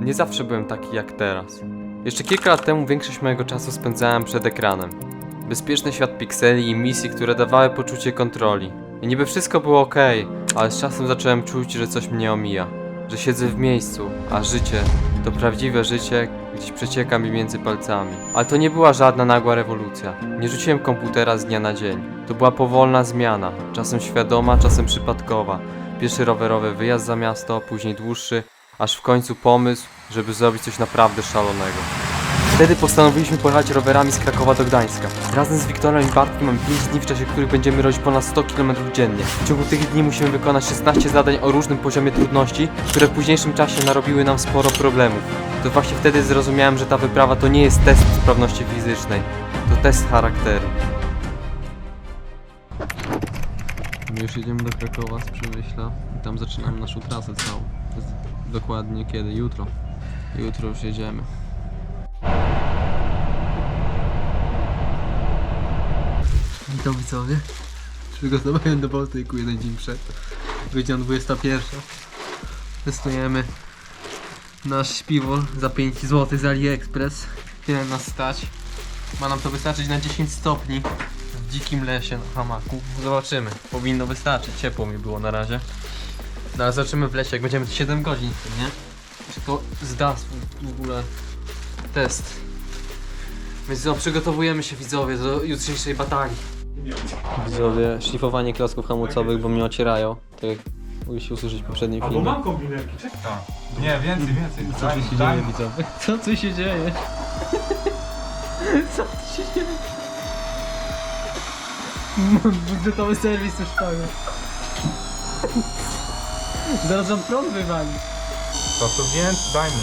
Nie zawsze byłem taki jak teraz. Jeszcze kilka lat temu większość mojego czasu spędzałem przed ekranem. Bezpieczny świat pikseli i misji, które dawały poczucie kontroli. I niby wszystko było ok, ale z czasem zacząłem czuć, że coś mnie omija. Że siedzę w miejscu, a życie to prawdziwe życie gdzieś przecieka mi między palcami. Ale to nie była żadna nagła rewolucja. Nie rzuciłem komputera z dnia na dzień. To była powolna zmiana, czasem świadoma, czasem przypadkowa. Pierwszy rowerowy wyjazd za miasto, później dłuższy, aż w końcu pomysł, żeby zrobić coś naprawdę szalonego. Wtedy postanowiliśmy pojechać rowerami z Krakowa do Gdańska. Razem z Wiktorem i Bartkiem mamy 5 dni, w czasie których będziemy robić ponad 100 km dziennie. W ciągu tych dni musimy wykonać 16 zadań o różnym poziomie trudności, które w późniejszym czasie narobiły nam sporo problemów. To właśnie wtedy zrozumiałem, że ta wyprawa to nie jest test sprawności fizycznej, to test charakteru. My już jedziemy do Krakowa z Przemyśla i tam zaczynamy naszą trasę całą. Dokładnie kiedy? Jutro. Jutro już jedziemy. Witam widzowie. Przygotowałem do Bałtyku jeden dzień przed. Wyjdzie na 21. Testujemy nasz śpiwór za 5 zł z AliExpress. Tyle nas stać. Ma nam to wystarczyć na 10 stopni w dzikim lesie na hamaku. Zobaczymy. Powinno wystarczyć. Ciepło mi było na razie. No ale zobaczymy w lesie, jak będziemy 7 godzin w tym, nie? Czy to zda w ogóle test. Więc no, przygotowujemy się widzowie do jutrzejszej batalii. Widzowie, szlifowanie klocków hamulcowych, bo mnie ocierają. Tak jak mogliście usłyszeć w poprzednim Albo filmie. mam kombinerki, czekaj. Nie, więcej, więcej. Co tu się dzieje widzowie? Co tu się dzieje? Co tu się dzieje? Budżetowy serwis już pamię. Zaraz wam prąd wywali. To to więcej, daj mi.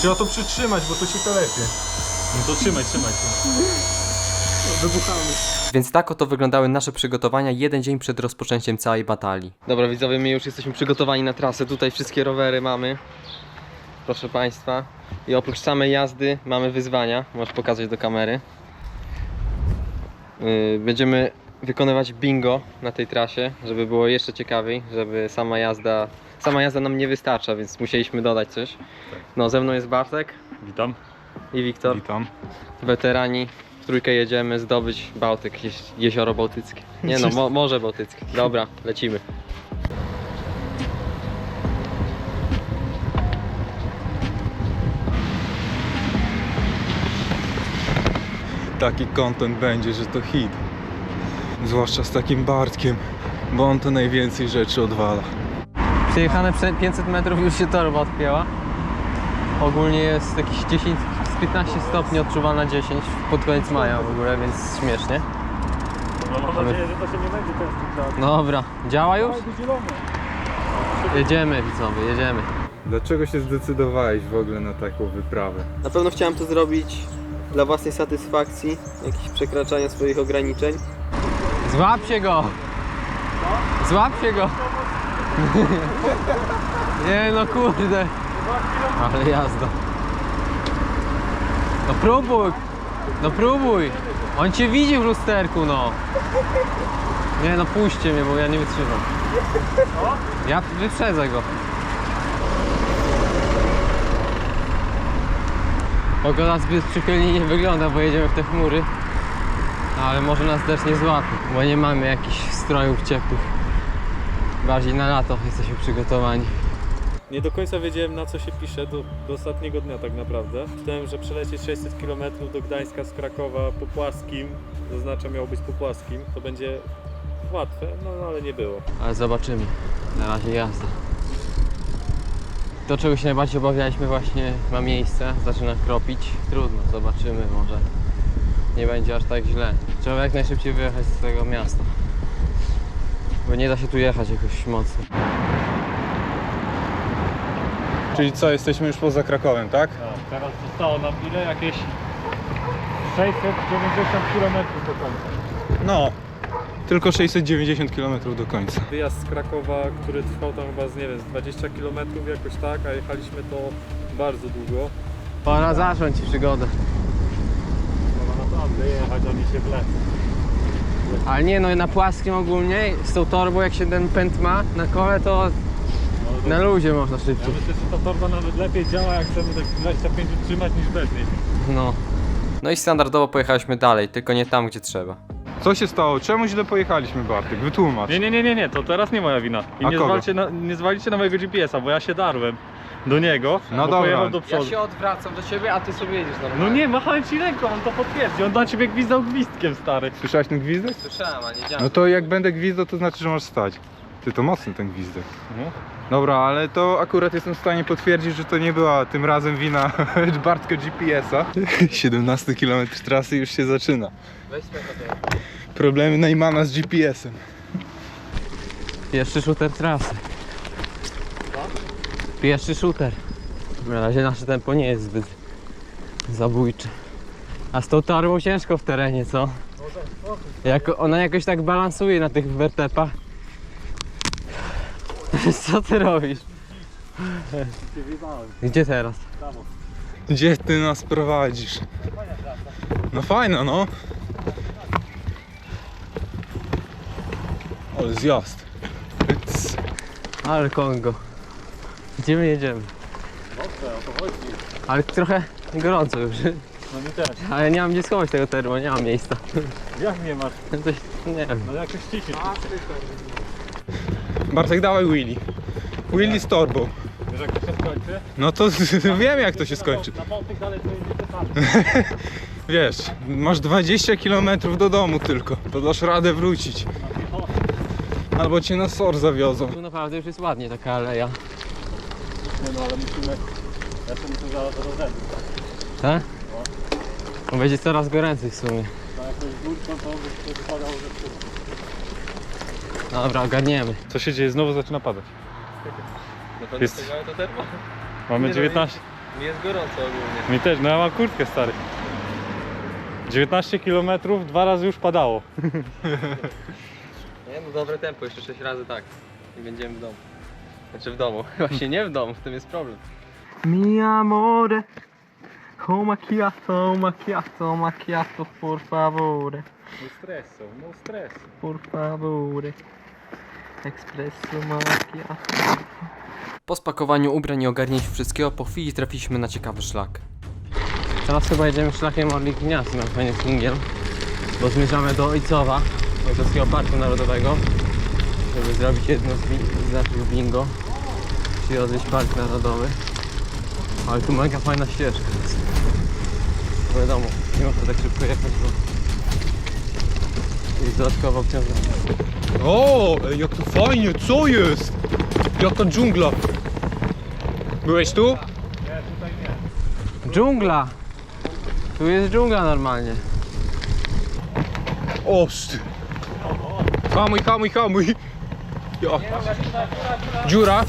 Trzeba to przytrzymać, bo to się telepie. No to trzymaj, trzymaj, trzymaj. Wybuchamy. Więc tak oto wyglądały nasze przygotowania jeden dzień przed rozpoczęciem całej batalii. Dobra widzowie, my już jesteśmy przygotowani na trasę. Tutaj wszystkie rowery mamy. Proszę Państwa. I oprócz samej jazdy mamy wyzwania. Możesz pokazać do kamery. Yy, Będziemy wykonywać bingo na tej trasie, żeby było jeszcze ciekawiej, żeby sama jazda, sama jazda nam nie wystarcza, więc musieliśmy dodać coś. No, ze mną jest Bartek Witam. i Wiktor Witam. weterani w trójkę jedziemy zdobyć Bałtyk, jeś- jezioro bałtyckie. Nie no, mo Morze Bałtyckie. Dobra, lecimy. taki content będzie, że to hit. Zwłaszcza z takim Bartkiem, bo on to najwięcej rzeczy odwala. Przejechane prze- 500 metrów już się torba odpięła. Ogólnie jest jakieś 10, z 15 stopni odczuwalna 10 pod koniec maja w ogóle, więc śmiesznie. No mam nadzieję, że to się nie będzie często tak. Dobra, działa już? Jedziemy widzowie, jedziemy. Dlaczego się zdecydowałeś w ogóle na taką wyprawę? Na pewno chciałem to zrobić dla własnej satysfakcji, jakieś przekraczania swoich ograniczeń. Złap się go! Złap się go! Nie no kurde! Ale jazda. No próbuj! No próbuj! On cię widzi w lusterku no! Nie no puśćcie mnie, bo ja nie wytrzymam. Ja wyprzedzę go. Pogoda zbyt przychylnie nie wygląda, bo jedziemy w te chmury. No, ale może nas też nie złapie, bo nie mamy jakichś strojów ciepłych. Bardziej na lato jesteśmy przygotowani. Nie do końca wiedziałem na co się pisze do, do ostatniego dnia tak naprawdę. Czytałem, że przelecieć 600 km do Gdańska z Krakowa po płaskim, zaznaczam miało być po płaskim, to będzie łatwe, no ale nie było. Ale zobaczymy. Na razie jazda. To czego się najbardziej obawialiśmy właśnie ma miejsce, zaczyna kropić. Trudno, zobaczymy może. Nie będzie aż tak źle. Trzeba jak najszybciej wyjechać z tego miasta. Bo nie da się tu jechać jakoś mocno. Czyli co, jesteśmy już poza Krakowem, tak? teraz zostało nam ile? Jakieś 690 km do końca. No. Tylko 690 km do końca. Wyjazd z Krakowa, który trwał tam chyba z nie wiem, z 20 km jakoś tak, a jechaliśmy to bardzo długo. Pora zacząć przygodę. Trzeba naprawdę jechać, a mi się wlecą. Ale nie no, na płaskim ogólnie, z tą torbą jak się ten pęd ma na kole to No Na luzie można Ja szybciej. myślę, że ta torba nawet lepiej działa, jak chcemy tak 25 utrzymać niż bez niej. No. No i standardowo pojechaliśmy dalej, tylko nie tam, gdzie trzeba. Co się stało? Czemu źle pojechaliśmy, Bartek? Wytłumacz. Nie, nie, nie, nie, nie, to teraz nie moja wina. I A nie, kogo? zwalcie na, nie zwalicie na mojego GPS-a, bo ja się darłem do niego, No bo dobra. pojechał do przodu. odwracam do ciebie, a ty sobie jedziesz No nie, machałem ci ręką, on to potwierdzi, on na ciebie gwizdał gwizdkiem, stary. Słyszałeś ten gwizdek? Słyszałem, a nie No to jak będę gwizdał, to znaczy, że masz stać. Ty, to mocny ten gwizdek. No. Dobra, ale to akurat jestem w stanie potwierdzić, że to nie była tym razem wina Bartka GPS-a. 17 km trasy już się zaczyna. Weź sobie Problemy Najmana z GPS-em. Pierwszy shooter trasy. Pierwszy shooter. Na razie nasze tempo nie jest zbyt zabójcze. A z tą torbą ciężko w terenie, co? Jak ona jakoś tak balansuje na tych wertepach. Co ty robisz? Gdzie teraz? Gdzie ty nas prowadzisz? No fajno, no. Ale zjazd. Cyc. Ale Kongo. Gdzie my jedziemy? Dobrze, o to chodzi. Ale trochę gorąco już. No mi też. Ale nie mam gdzie schować tego termo, nie mam miejsca. Jak nie masz? Coś, nie wiem. No jakoś ciśnie. Bartek, dawaj Willy. Willy z torbą. Wiesz jak to się skończy? No to wiem jak to się skończy. Na Bałtyk dalej to. Wiesz, masz 20 km do domu tylko. To dasz radę wrócić. Albo cię na SOR zawiozą. Tu naprawdę już jest ładnie taka aleja. Nie no, ale musimy... Ja to muszę zaraz rozerwać. Tak? On będzie coraz goręcej w sumie. Na jakąś górką to by się wypadało, że przyda. Dobra, ogarniemy. Co się dzieje? Znowu zaczyna padać. No to Jest- to termo? Mamy Nie no, 19... Mi jest gorąco ogólnie. Mi też, no ja mam kurtkę stary. 19 km, dwa razy już padało. Nie no dobre tempo, jeszcze 6 razy tak. I będziemy w domu. Znaczy w domu. Właśnie nie w domu, w tym jest problem. Mi amore. Oh macchiato, macchiato, macchiato, por favore. No stresu, no stresu. Por favore. Espresso macchiato. Po spakowaniu ubrań i ogarnięciu wszystkiego, po chwili trafiliśmy na ciekawy szlak. Teraz chyba jedziemy szlakiem Orlik Gniazd na koniec Singiel, bo zmierzamy do Ojcowa, Ojcowskiego Parku Narodowego, żeby zrobić jedno z, bi- z naszych bingo, czyli odwiedzić Park Narodowy. Ale tu mega fajna ścieżka jest. Wiadomo, nie można tak szybko jechać, bo jest dodatkowo obciążone. O, ej, jak to fajnie, co jest? Jaka dżungla. Byłeś tu? Nie, tutaj nie. Dżungla! Tu jest dżungla normalnie. Ost. Hamuj, hamuj, hamuj. Ja. Dziura?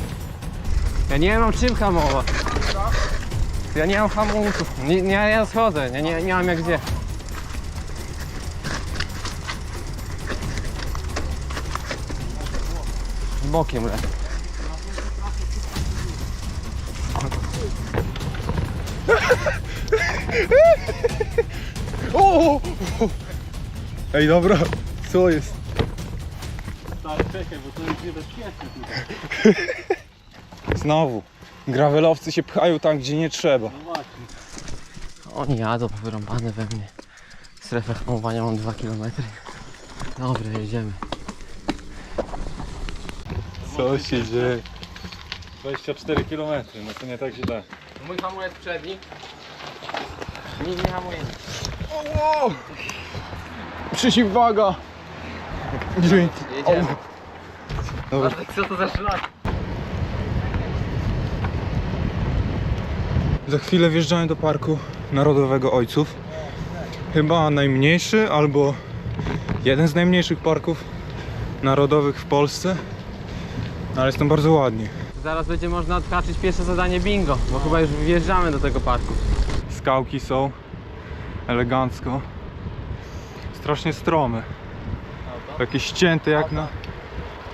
Ja nie mam czym hamować. Ja nie mam hamulców. Nie, nie ja schodzę, nie, nie, nie mam jak gdzie. Bokiem lecę. Ej, dobra, co jest? Stary, czekaj, bo to jest niebezpieczne tutaj. Znowu. Gravelowcy się pchają tam, gdzie nie trzeba. No właśnie. Oni jadą wyrąbane we mnie. Strefę hamowania mam 2 km. Dobra, jedziemy. Co się dzieje? 24 km, no to nie tak źle. Mój hamulec przedni. Nie, nie hamuje. O! Przeciwwaga! Dzięki. Jedziemy. Dobra. Co to za szlak? Za chwilę wjeżdżamy do Parku Narodowego Ojców. Chyba najmniejszy albo jeden z najmniejszych parków narodowych w Polsce. Ale jest tam bardzo ładnie. Zaraz będzie można odhaczyć pierwsze zadanie bingo, bo chyba już wjeżdżamy do tego parku. Skałki są elegancko. Strasznie strome. Takie ścięte jak na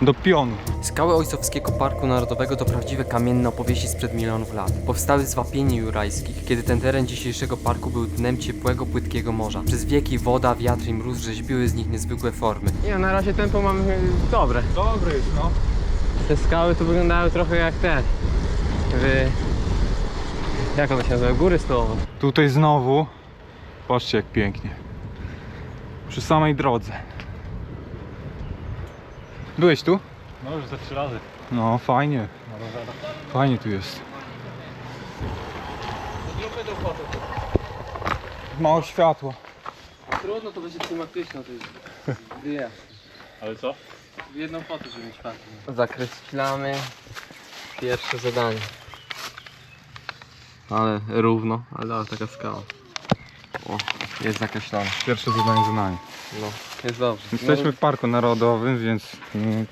do pionu. Skały Ojcowskiego Parku Narodowego to prawdziwe kamienne opowieści sprzed milionów lat. Powstały z wapieni jurajskich, kiedy ten teren dzisiejszego parku był dnem ciepłego, płytkiego morza. Przez wieki woda, wiatr i mróz rzeźbiły z nich niezwykłe formy. Nie, na razie tempo mamy dobre. Dobry jest, no. Te skały tu wyglądały trochę jak te. W... Jak one się nazywa? Góry stołowe. Tutaj znowu, patrzcie jak pięknie. Przy samej drodze. Byłeś tu? No już za trzy razy. No fajnie, Na fajnie tu jest. Mało światła. Trudno, to będzie klimatyczne. To jest... Ale co? W jedną fotę, żeby mieć fajnie. Zakreślamy pierwsze zadanie. Ale równo, ale dobra, taka skała. O, jest zakreślone. Pierwsze zadanie za nami. No, jest dobrze. Jesteśmy w Parku Narodowym, więc mm,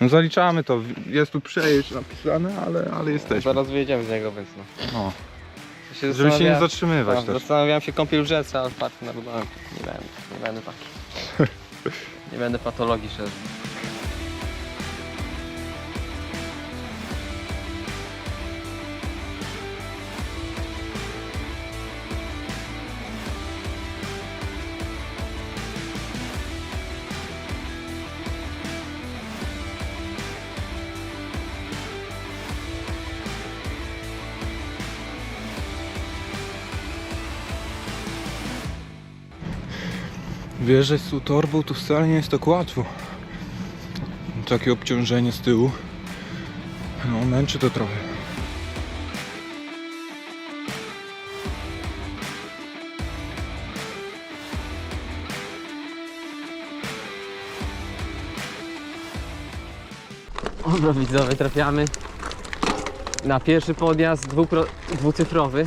no, zaliczamy to. Jest tu przejeźdź napisane, ale, ale No, jesteśmy. zaraz wyjedziemy z niego, więc no. No, Ja się żeby się nie zastanawiałem- zatrzymywać tak, też. Zastanawiałem się kąpiel w rzece, ale w parku narodowym nie będę, nie będę taki. nie będę patologii szedł. Wjeżdżać z tą torbą to wcale nie jest tak łatwo. Takie obciążenie z tyłu. No, męczy to trochę. Dobra widzowie, trafiamy na pierwszy podjazd dwupro, dwucyfrowy.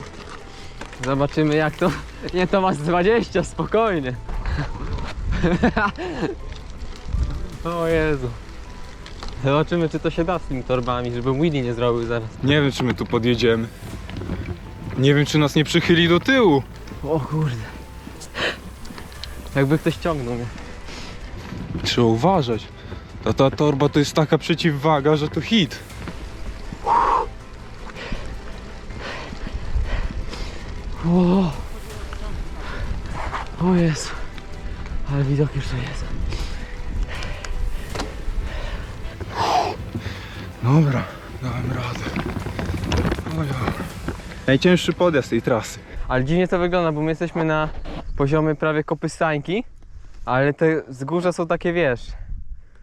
Zobaczymy jak to... Nie, to masz 20, spokojnie. o Jezu. Zobaczymy czy to się da z tymi torbami, żeby Willy nie zrobił zaraz. Nie wiem, czy my tu podjedziemy. Nie wiem, czy nas nie przychyli do tyłu. O kurde. Jakby ktoś ciągnął mnie. Trzeba uważać. Ta, ta torba to jest taka przeciwwaga, że to hit. Widok już tu jest. Dobra, dałem radę. Ojoj. Najcięższy podjazd tej trasy. Ale dziwnie to wygląda, bo my jesteśmy na poziomie prawie kopystańki, ale te wzgórza są takie, wiesz,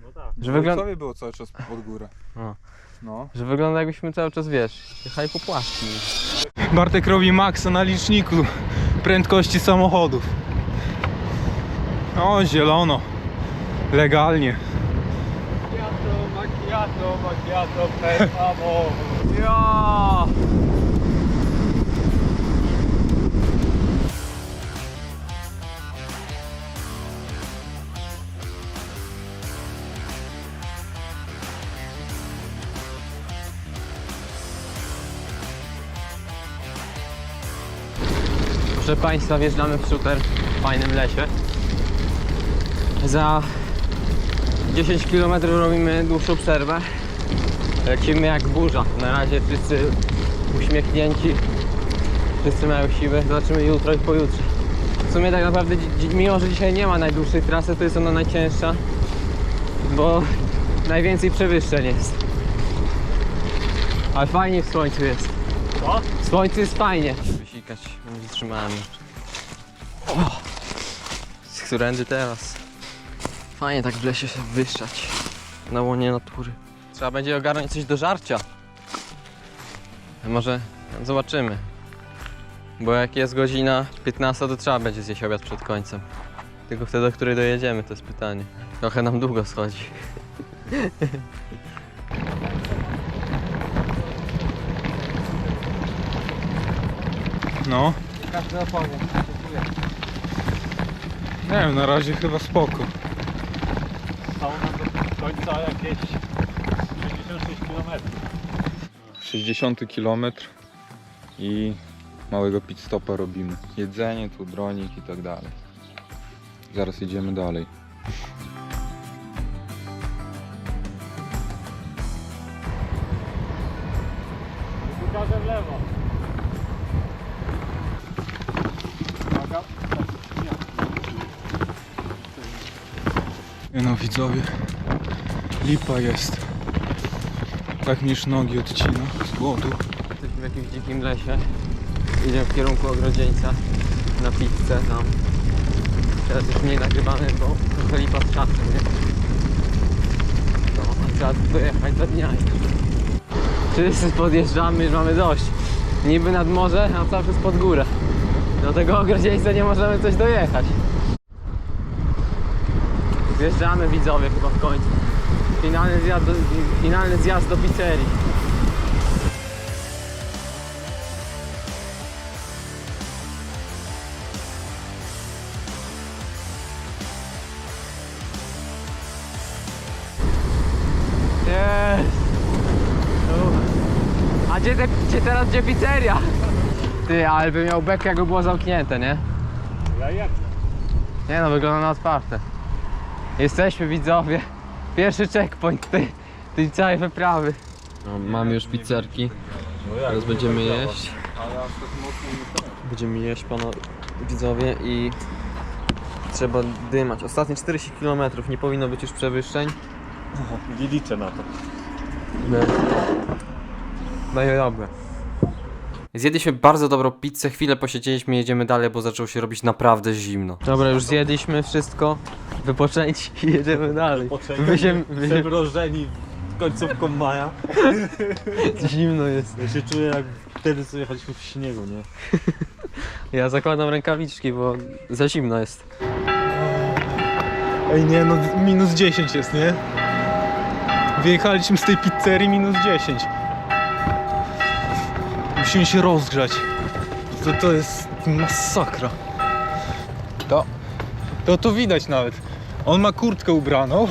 No tak. że, wygląda, było cały czas pod górę. No. No. że wygląda jakbyśmy cały czas, wiesz, jechali po płaskim. Bartek robi maksa na liczniku prędkości samochodów. O, zielono. Legalnie. Macchiato, macchiato, per favor. Ja! Proszę Państwa, wjeżdżamy w super fajnym lesie. Za 10 km robimy dłuższą przerwę. Lecimy jak burza. Na razie wszyscy uśmiechnięci. Wszyscy mają siłę. Zobaczymy jutro i pojutrze. W sumie tak naprawdę, mimo że dzisiaj nie ma najdłuższej trasy, to jest ona najcięższa. Bo najwięcej przewyższeń jest. Ale fajnie w słońcu jest. Co? W słońcu jest fajnie. Wysikać, nie wytrzymałem! Z którędy teraz? Fajnie tak w lesie się wyszczać. Na łonie natury. Trzeba będzie ogarnąć coś do żarcia. Może zobaczymy. Bo jak jest godzina 15, to trzeba będzie zjeść obiad przed końcem. Tylko wtedy, do której dojedziemy, to jest pytanie. Trochę nam długo schodzi. No. Każdy opowie. Nie wiem, na razie chyba spoko. Stało nam do końca jakieś 66 km. 60 km i małego pit stopa robimy. Jedzenie, tu dronik i tak dalej. Zaraz jedziemy dalej. Nie no widzowie, lipa jest. Tak niż nogi odcina z głodu. Jesteśmy w jakimś dzikim lesie. Idziemy w kierunku ogrodzieńca na pizzę tam. Teraz już mniej nagrywamy, bo trochę lipa z czasem, nie? No, a tu dojechać za dnia. Wszyscy podjeżdżamy, już mamy dość. Niby nad morze, a cały czas pod górę. Do tego ogrodzieńca nie możemy coś dojechać. Zjeżdżamy widzowie chyba w końcu. Finalny zjazd do, finalny zjazd do pizzerii. Jest! Uff. A gdzie, te, gdzie teraz gdzie pizzeria? Ty, ale by miał bekę jakby było zamknięte, nie? Ja jak? Nie no, wygląda na otwarte. Jesteśmy widzowie. Pierwszy checkpoint tej, tej całej wyprawy. No, mamy już pizzerki. Teraz będziemy jeść. Będziemy jeść pana widzowie i trzeba dymać. Ostatnie 40 km nie powinno być już przewyższeń. Nie liczę na to. Daję dobre. Zjedliśmy bardzo dobrą pizzę, chwilę posiedzieliśmy, jedziemy dalej, bo zaczęło się robić naprawdę zimno. Dobra, już zjedliśmy wszystko. Wypoczęci i jedziemy dalej. Wy się, wy się, końcówką maja. zimno jest. Ja się czuję jak wtedy co jechaliśmy w śniegu, nie? Ja zakładam rękawiczki, bo za zimno jest. Ej nie no, minus 10 jest, nie? Wyjechaliśmy z tej pizzerii minus 10. Musimy się rozgrzać. To, to jest masakra. To, to to widać nawet. On ma kurtkę ubraną,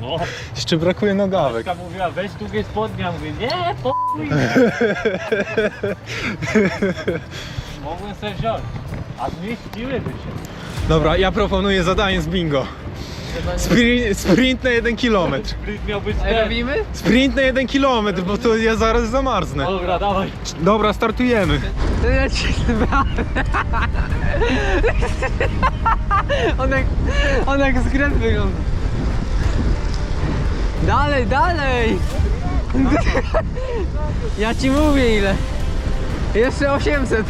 No. jeszcze brakuje nogawek. Matka mówiła, weź długie spodnie, a mówię, nie, po Mogłem sobie wziąć, a zmieściłyby się. Dobra, ja proponuję zadanie z bingo. Sprint, sprint na 1 km. Sprint miał być A ten. robimy? Sprint na 1 km, bo to ja zaraz zamarznę. Dobra, dawaj. Dobra, startujemy. To ja ci On jak, on jak z gry wygląda. Dalej, dalej! Ja ci mówię ile. Jeszcze 800.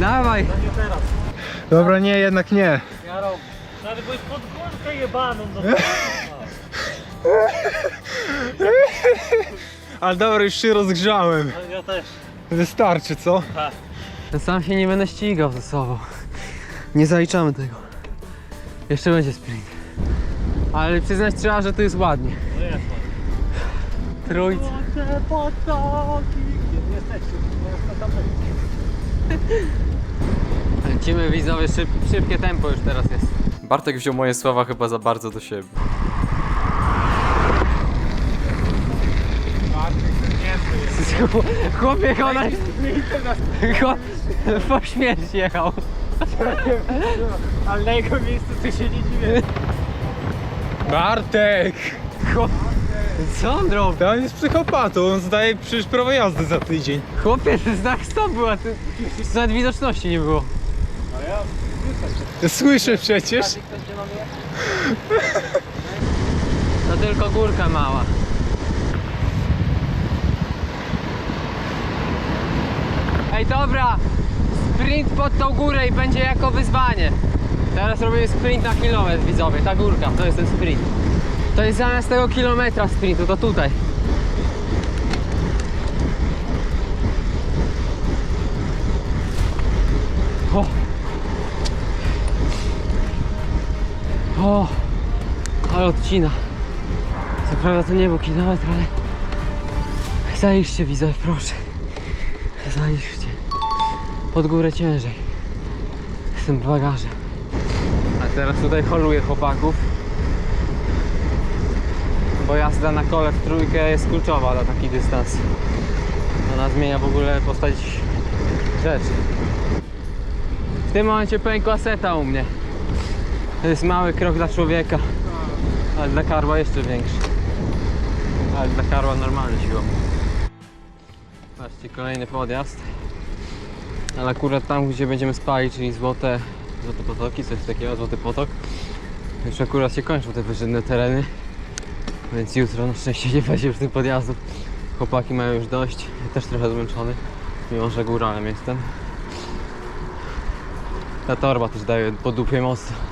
Dawaj. Dobra, nie, jednak nie. Jarał. Ale byłeś pod górkę jebaną, no Ale dobra, już się rozgrzałem. Ja też. Wystarczy, co? Sam się nie będę ścigał ze sobą. Nie zaliczamy tego. Jeszcze będzie sprint. Ale przyznać trzeba, że to jest ładnie. No jest Trójca. Te potoki. Gdzie jesteście? Tam Lecimy widzowie, szyb, szybkie tempo już teraz jest. Bartek wziął moje słowa chyba za bardzo do siebie. Chłopie, ona... Chłop... Po śmierć jechał. Ale na jego miejscu ty się nie dziwię. Bartek! Chłop... Co on robi? To on jest psychopatą, on zdaje przecież prawo jazdy za tydzień. Chłopie, ten znak stop była, ty... Nawet widoczności nie było. Słyszę przecież. To tylko górka mała. Ej, dobra! Sprint pod tą górę i będzie jako wyzwanie. Teraz robimy sprint na kilometr, widzowie. Ta górka, to jest ten sprint. To jest zamiast tego kilometra sprintu, to tutaj. O! O! Ale odcina. Co prawda to nie był kilometr, ale... Zajrzcie widzowie, proszę. Zajrzcie. Pod górę ciężej. Z tym bagażem. A teraz tutaj holuję chłopaków. Bo jazda na kole w trójkę jest kluczowa na taki dystans. Ona zmienia w ogóle postać rzeczy. W tym momencie pękła seta u mnie. To jest mały krok dla człowieka. Ale dla karła jeszcze większy. Ale dla karła normalny siłą. Patrzcie, kolejny podjazd. Ale akurat tam, gdzie będziemy spali, czyli złote, złote potoki, coś takiego, złoty potok. Już akurat się kończą te wyżynne tereny. Więc jutro na szczęście nie będzie już tych podjazdów. Chłopaki mają już dość. Ja też trochę zmęczony, mimo że góralem jestem. Ta torba też daje po dupie mocno.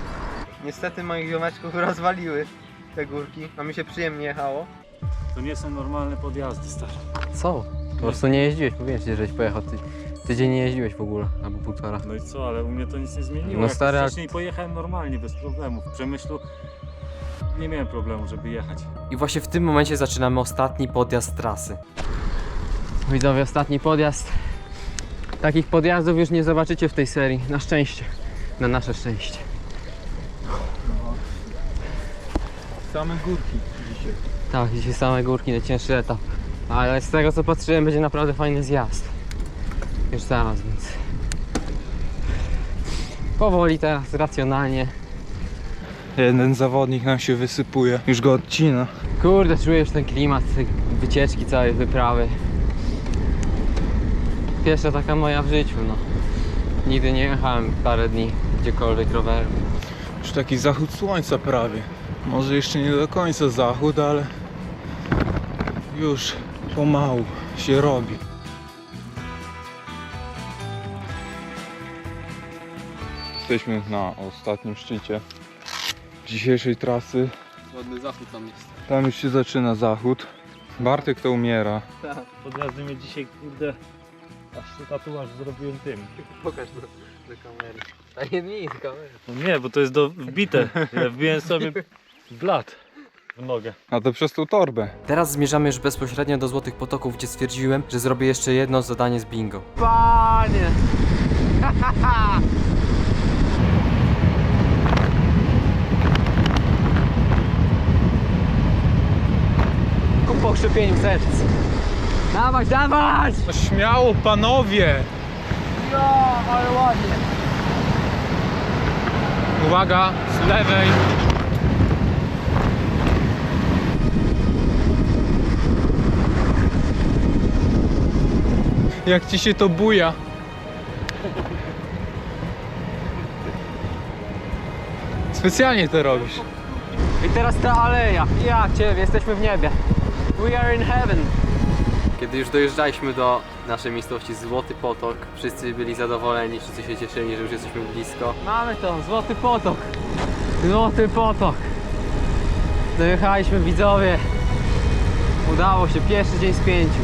Niestety moich ziomeczków rozwaliły te górki, a mi się przyjemnie jechało. To nie są normalne podjazdy, stary. Co? Po prostu nie jeździłeś, mówiłem ci, żeś pojechał. Ty, tydzień nie jeździłeś w ogóle, albo półtora. No i co, ale u mnie to nic nie zmieniło. No stary, a- Wcześniej pojechałem normalnie, bez problemu. W Przemyślu nie miałem problemu, żeby jechać. I właśnie w tym momencie zaczynamy ostatni podjazd trasy. Widzowie, ostatni podjazd. Takich podjazdów już nie zobaczycie w tej serii, na szczęście. Na nasze szczęście. Same górki dzisiaj. Tak, dzisiaj same górki, najcięższy etap. Ale z tego co patrzyłem, będzie naprawdę fajny zjazd. Już zaraz, więc. Powoli teraz, racjonalnie. Jeden zawodnik nam się wysypuje. Już go odcina. Kurde, czuję już ten klimat tej wycieczki, całej wyprawy. Pierwsza taka moja w życiu, no. Nigdy nie jechałem parę dni gdziekolwiek rowerem. Już taki zachód słońca prawie. Może jeszcze nie do końca zachód, ale już pomału się robi. Jesteśmy na ostatnim szczycie dzisiejszej trasy. Ładny zachód tam jest. Tam już się zaczyna zachód. Bartek to umiera. Podjazdy mnie dzisiaj, kurde, aż tatuaż zrobiłem tym. Pokaż do, do kamery. A nie kamery. No nie, bo to jest do wbite. Ja wbiłem sobie blat w nogę. A to przez tą torbę. Teraz zmierzamy już bezpośrednio do Złotych Potoków, gdzie stwierdziłem, że zrobię jeszcze jedno zadanie z bingo. Panie! Ku pokrzepieniu serc. Dawać, dawać! Śmiało panowie! No, ale ładnie. Uwaga, z lewej. Jak ci się to buja? Specjalnie to robisz. I teraz ta aleja. Ja ciebie, jesteśmy w niebie. We are in heaven. Kiedy już dojeżdżaliśmy do naszej miejscowości Złoty Potok, wszyscy byli zadowoleni, wszyscy się cieszyli, że już jesteśmy blisko. Mamy to, Złoty Potok. Złoty Potok. Dojechaliśmy widzowie. Udało się, pierwszy dzień z pięciu.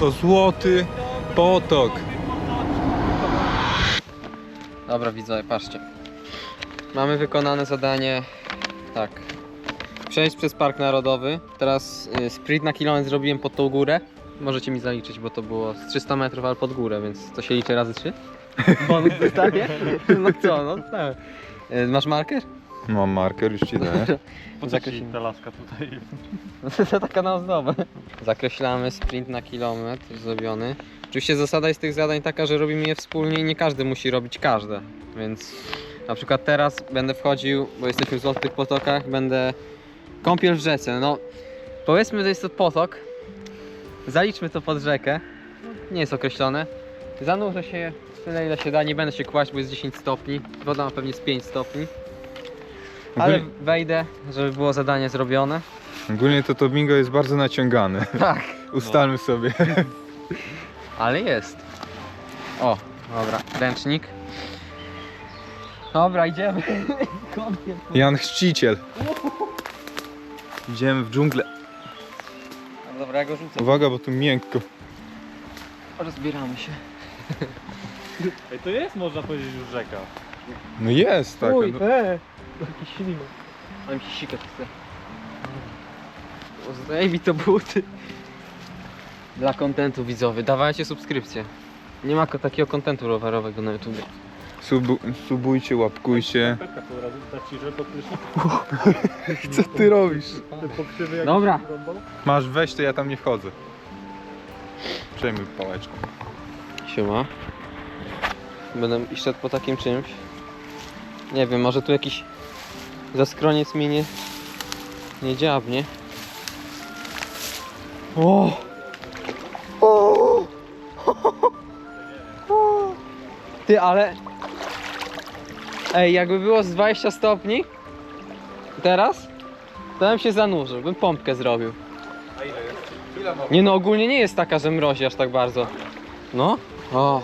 To złoty potok. Dobra widzowie, patrzcie. Mamy wykonane zadanie tak. Przejść przez Park Narodowy. Teraz y, sprint na kilometr zrobiłem pod tą górę. Możecie mi zaliczyć, bo to było z 300 metrów, ale pod górę, więc to się liczy razy 3. Bonus dostanie? No co, no tak. Y, Masz marker? Mam marker, już ci daję. Po co ci ta laska tutaj jest? No to taka na ozdobę. Zakreślamy sprint na kilometr zrobiony. Oczywiście zasada jest tych zadań taka, że robimy je wspólnie i nie każdy musi robić każde. Więc na przykład teraz będę wchodził, bo jesteśmy w Złotych Potokach, będę kąpiel w rzece. No powiedzmy, że jest to potok. Zaliczmy to pod rzekę. Nie jest określone. Zanurzę się tyle ile się da, nie będę się kłaść, bo jest 10 stopni. Woda ma pewnie z 5 stopni. Ale wejdę, żeby było zadanie zrobione. Ogólnie to to bingo jest bardzo naciągane. Tak. Ustalmy sobie. Ale jest. O, dobra, ręcznik. Dobra, idziemy. Jan Chrzciciel. Idziemy w dżunglę. Dobra, ja go rzucę. Uwaga, bo tu miękko. Rozbieramy się. Ej, to jest, można powiedzieć, już rzeka. No jest tak. Uj, No, e, jaki ślimak. Ale mi się sika chce. Zdaj mi to buty. Dla kontentu widzowy, dawajcie subskrypcję. Nie ma ko- takiego kontentu rowerowego na YouTube. Subu, subujcie, łapkujcie. Co ty robisz? Dobra. Masz weź, to ja tam nie wchodzę. Przejmij pałeczkę. Siema. Będę iść szedł po takim czymś. Nie wiem, może tu jakiś zaskroniec mnie nie, nie dziabnie. O! O! Ty, ale... Ej, jakby było z 20 stopni teraz, To bym się zanurzył, bym pompkę zrobił. Nie no, ogólnie nie jest taka, że mrozi aż tak bardzo. No? O.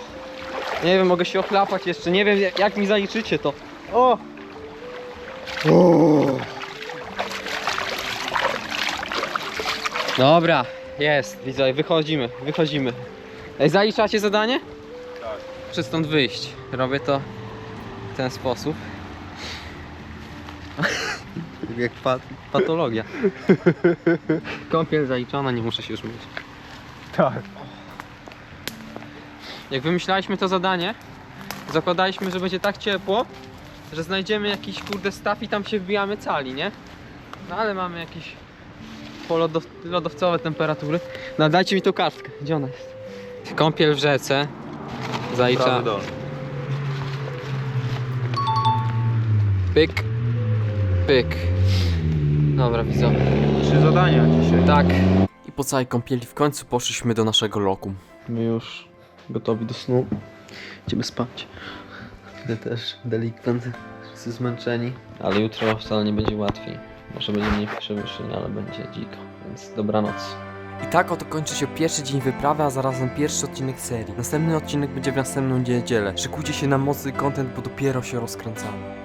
Nie wiem, mogę się ochlapać jeszcze, nie wiem jak- jak mi zaliczycie to. O! Dobra, jest, widzowie, wychodzimy, wychodzimy. Ej, zaliczacie zadanie? Tak. Chcę stąd wyjść. Robię to w ten sposób. Jak pat patologia. Kąpiel zaliczona, nie muszę się już myć. Tak. Jak wymyślaliśmy to zadanie, zakładaliśmy, że będzie tak ciepło, że znajdziemy jakiś kurde staw i tam się wbijamy cali, nie? No ale mamy jakieś polodow lodowcowe temperatury. No dajcie mi tą kartkę, gdzie ona jest? Kąpiel w rzece. Zalicza. Pyk. Pyk. Dobra, widzowie. Trzy zadania dzisiaj. Tak. I po całej kąpieli w końcu poszliśmy do naszego lokum. My już gotowi do snu. Idziemy spać. Ty też delikwent, wszyscy zmęczeni. Ale jutro wcale nie będzie łatwiej. Może będzie mniej przewyższeń, ale będzie dziko. Więc dobranoc. I tak oto kończy się pierwszy dzień wyprawy, a zarazem pierwszy odcinek serii. Następny odcinek będzie w następną niedzielę. Szykujcie się na mocny content, bo dopiero się rozkręcamy.